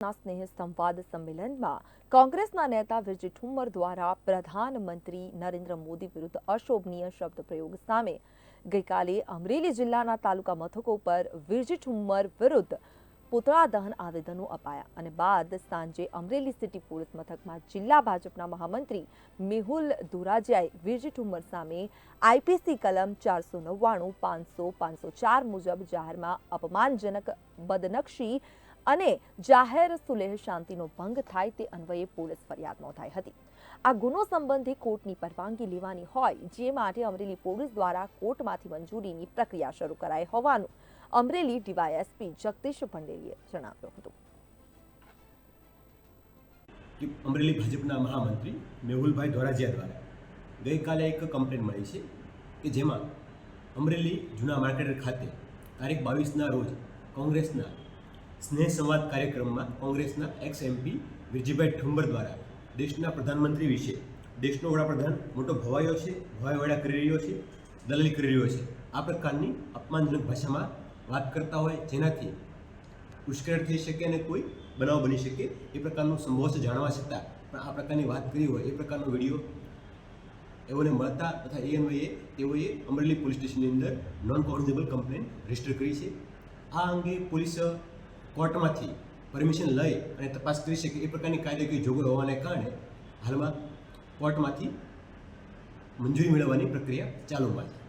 ના સ્નેહ સંવાદ સંમેલનમાં કોંગ્રેસના નેતા વિજય ઠુમ્મર દ્વારા પ્રધાનમંત્રી નરેન્દ્ર મોદી વિરુદ્ધ અશોભનીય શબ્દ પ્રયોગ સામે ગઈકાલે અમરેલી જિલ્લાના તાલુકા મથકો પર વિરજી ઠુમ્મર વિરુદ્ધ પુતળા દહન આવેદનો અપાયા અને બાદ સાંજે અમરેલી સિટી પોલીસ મથકમાં જિલ્લા ભાજપના મહામંત્રી મેહુલ દુરાજિયાએ વિરજી ઠુમ્મર સામે આઈપીસી કલમ ચારસો નવ્વાણું, પાંચસો પાંચસો ચાર મુજબ જાહેરમાં અપમાનજનક, બદનક્ષી અને જાહેર સુલેહ શાંતિનો ભંગ થાય તે અન્વયે પોલીસ ફરિયાદ નોંધાઈ હતી. આ ગુનો સંબંધી કોર્ટની પરવાનગી લેવાની હોય, જે માટે અમરેલી પોલીસ દ્વારા કોર્ટમાંથી મંજૂરીની પ્રક્રિયા શરૂ કરાઈ હોવાનું અમરેલી ડીવાયએસપી જગદીશ ભંડેરીએ જણાવ્યું હતું. અમરેલી ભાજપના મહામંત્રી મેહુલભાઈ ધોરાજીયા દ્વારા ગઈકાલે એક કમ્પ્લેન મળી છે કે જેમાં અમરેલી જૂના માર્કેટ ખાતે તારીખ બાવીસના રોજ કોંગ્રેસના સ્નેહ સંવાદ કાર્યક્રમમાં કોંગ્રેસના એક્સ એમપી વિરજીભાઈ ઠુંબર દ્વારા દેશના પ્રધાનમંત્રી વિશે દેશનો વડાપ્રધાન મોટો ભવાયો છે ભવાઈવાડા કરી રહ્યો છે દલાલી કરી રહ્યો છે. આ પ્રકારની અપમાનજનક ભાષામાં વાત કરતા હોય જેનાથી ઉશ્કેર થઈ શકે અને કોઈ બનાવ બની શકે એ પ્રકારનું સંભવ જાણવા છતાં. પણ આ પ્રકારની વાત કરી હોય એ પ્રકારનો વીડિયો એઓને મળતા તથા એ અન્વયે તેઓએ અમરેલી પોલીસ સ્ટેશનની અંદર નોન કોગ્નિઝેબલ કમ્પ્લેન રજિસ્ટર કરી છે. આ અંગે પોલીસ કોર્ટમાંથી પરમિશન લઈ અને તપાસ કરી શકે એ પ્રકારની કાયદાકીય જોગવાઈ હોવાને કારણે હાલમાં કોર્ટમાંથી મંજૂરી મેળવવાની પ્રક્રિયા ચાલુમાં છે.